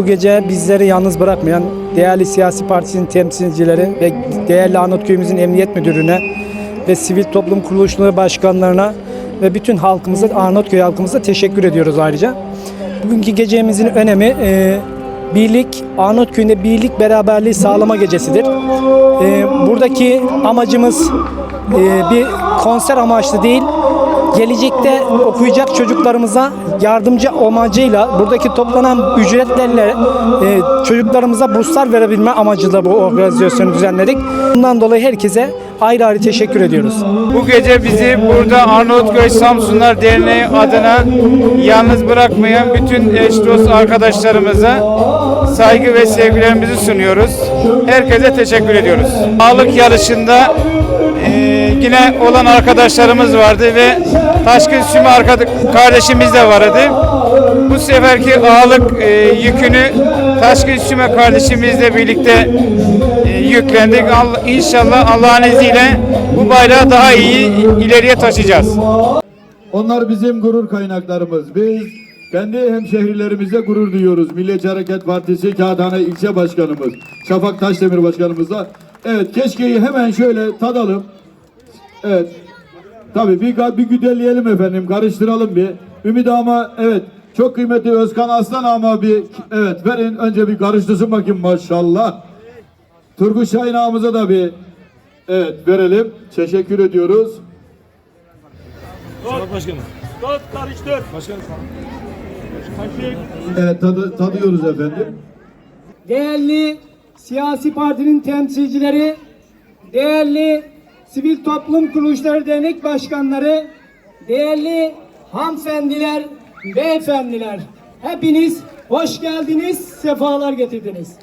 Bu gece bizleri yalnız bırakmayan değerli siyasi partisinin temsilcileri ve değerli Arnavutköy'ümüzün emniyet müdürüne ve sivil toplum kuruluşları başkanlarına ve bütün halkımıza, Arnavutköy halkımıza teşekkür ediyoruz ayrıca. Bugünkü gecemizin önemi e, birlik, Arnavutköy'ünde birlik beraberliği sağlama gecesidir. E, buradaki amacımız e, bir konser amaçlı değil, gelecekte okuyacak çocuklarımıza yardımcı amacıyla buradaki toplanan ücretlerle e, çocuklarımıza burslar verebilme amacıyla bu organizasyonu düzenledik. Bundan dolayı herkese ayrı ayrı teşekkür ediyoruz. Bu gece bizi burada Arnavutköy Samsunlar Derneği adına yalnız bırakmayan bütün eş dost arkadaşlarımıza saygı ve sevgilerimizi sunuyoruz. Herkese teşekkür ediyoruz. Sağlık yarışında e, yine olan arkadaşlarımız vardı ve Taşkın Süme kardeşimiz de vardı. Bu seferki ağırlık e, yükünü Taşkın Süme kardeşimizle birlikte e, yüklendik. İnşallah Allah'ın izniyle bu bayrağı daha iyi ileriye taşıyacağız. Onlar bizim gurur kaynaklarımız. Biz kendi hemşehrilerimize gurur duyuyoruz. Milliyetçi Hareket Partisi Kağıthane İlçe Başkanımız Şafak Taşdemir Başkanımızla. Evet keşkeyi hemen şöyle tadalım. Evet. Tabii bir, bir güdelleyelim efendim. Karıştıralım bir. Ümit ama evet çok kıymetli Özkan Aslan ama bir evet verin önce bir karıştırsın bakayım maşallah. Turgut Şahin ağamıza da bir evet verelim. Teşekkür ediyoruz. Evet tadı, tadıyoruz efendim. değerli siyasi partinin temsilcileri, değerli sivil toplum kuruluşları dernek başkanları, değerli hanımefendiler, beyefendiler, hepiniz hoş geldiniz, sefalar getirdiniz.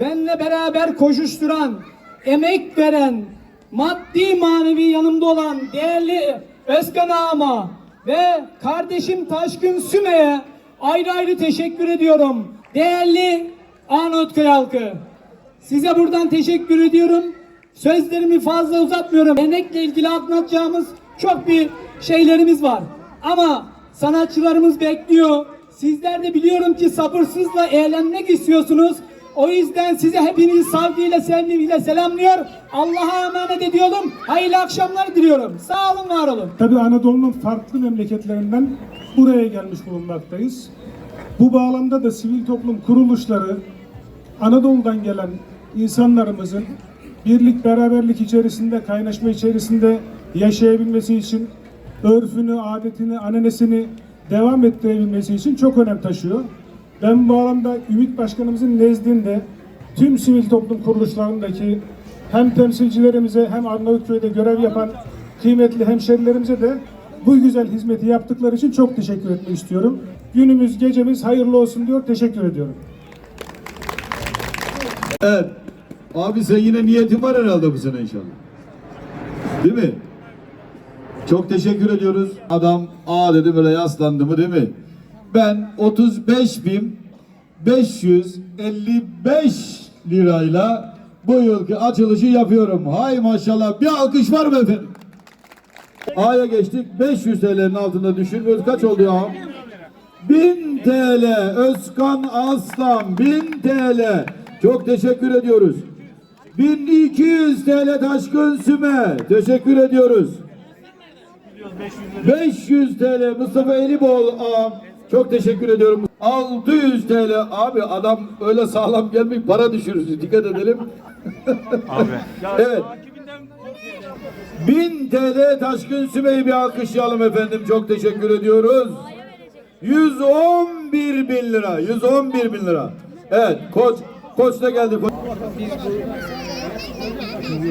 Benle beraber koşuşturan, emek veren, maddi manevi yanımda olan değerli Özkan Ağam'a ve kardeşim Taşkın Süme'ye ayrı ayrı teşekkür ediyorum. Değerli Arnavutköy halkı, size buradan teşekkür ediyorum. Sözlerimi fazla uzatmıyorum. Dernekle ilgili anlatacağımız çok bir şeylerimiz var. Ama sanatçılarımız bekliyor. Sizler de biliyorum ki sabırsızla eğlenmek istiyorsunuz. O yüzden size hepinizi saygıyla, sevgiyle selamlıyor. Allah'a emanet ediyorum. Hayırlı akşamlar diliyorum. Sağ olun, var olun. Tabii Anadolu'nun farklı memleketlerinden buraya gelmiş bulunmaktayız. Bu bağlamda da sivil toplum kuruluşları Anadolu'dan gelen insanlarımızın birlik beraberlik içerisinde, kaynaşma içerisinde yaşayabilmesi için örfünü, adetini, ananesini devam ettirebilmesi için çok önem taşıyor. Ben bu bağlamda Ümit Başkanımızın nezdinde tüm sivil toplum kuruluşlarındaki hem temsilcilerimize hem Arnavutköy'de görev yapan kıymetli hemşerilerimize de bu güzel hizmeti yaptıkları için çok teşekkür etmek istiyorum. Günümüz, gecemiz hayırlı olsun diyor, teşekkür ediyorum. Evet. Abi sen yine niyetin var herhalde bu sene inşallah. Değil mi? Çok teşekkür ediyoruz. Adam aa dedi böyle yaslandı mı değil mi? Ben 35 bin 555 lirayla bu yılki açılışı yapıyorum. Hay maşallah. Bir alkış var mı efendim? A'ya geçtik. 500 TL'nin altında düşürmüyoruz. Kaç oldu ya? 1000 TL Özkan Aslan 1000 TL çok teşekkür ediyoruz 1200 TL Taşkın Süme teşekkür ediyoruz 500 TL Mustafa Elibol ağam çok teşekkür ediyorum 600 TL abi adam öyle sağlam gelmiyor para düşürürsün dikkat edelim evet 1000 TL Taşkın Süme'yi bir alkışlayalım efendim çok teşekkür ediyoruz 111 bin lira. 111 bin lira. Evet koç. Koç da geldi. Koç.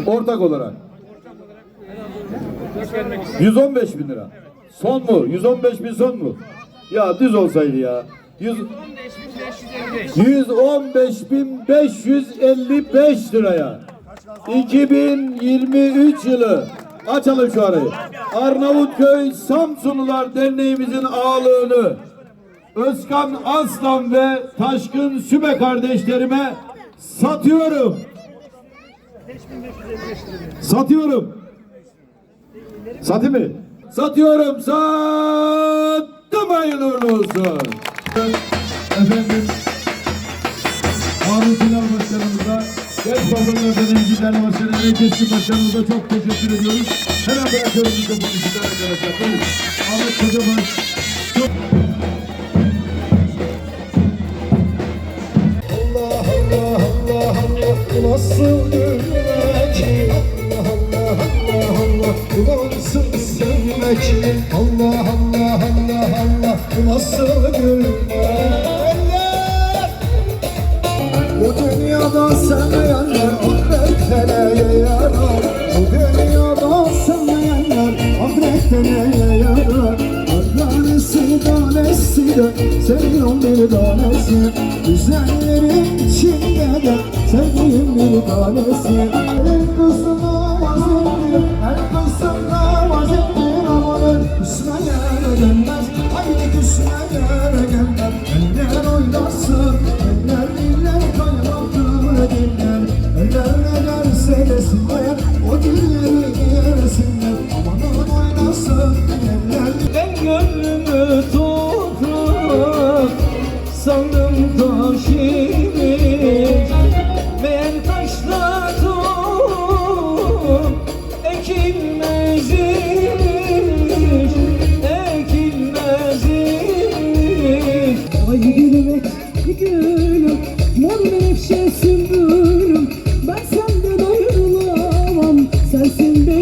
Ortak olarak. 115 bin lira. Son mu? 115 bin son mu? Ya düz olsaydı ya. 100 115 bin 555 liraya. 2023 yılı açalım şu arayı. Arnavutköy Samsunlular Derneğimizin ağalığını Özkan Aslan ve Taşkın Süme kardeşlerime satıyorum. Satıyorum. Satı mı? Satıyorum. Sattım hayırlı olsun. Efendim Harun Sinan Başkanımıza, Genç Bakanlar Dönemci Derneği Başkanı Emek Keskin Başkanımıza çok teşekkür ediyoruz. Hemen bırakıyorum mikrofonu sizden arkadaşlar. Ahmet Kocaman. Çok... Allah Allah Allah Allah nasıl gülmek sevmek Allah Allah Allah Allah. Bu nasıl gülmek Bu dünyada sevmeyenler ahirette neye yarar. Bu dünyada sevmeyenler ahirette neye yarar. Tanesi tanesi de sevgilim bir tanesi. Güzellerin içinde de sevdiğim bir tanesi. El kızına Nasıl Al fin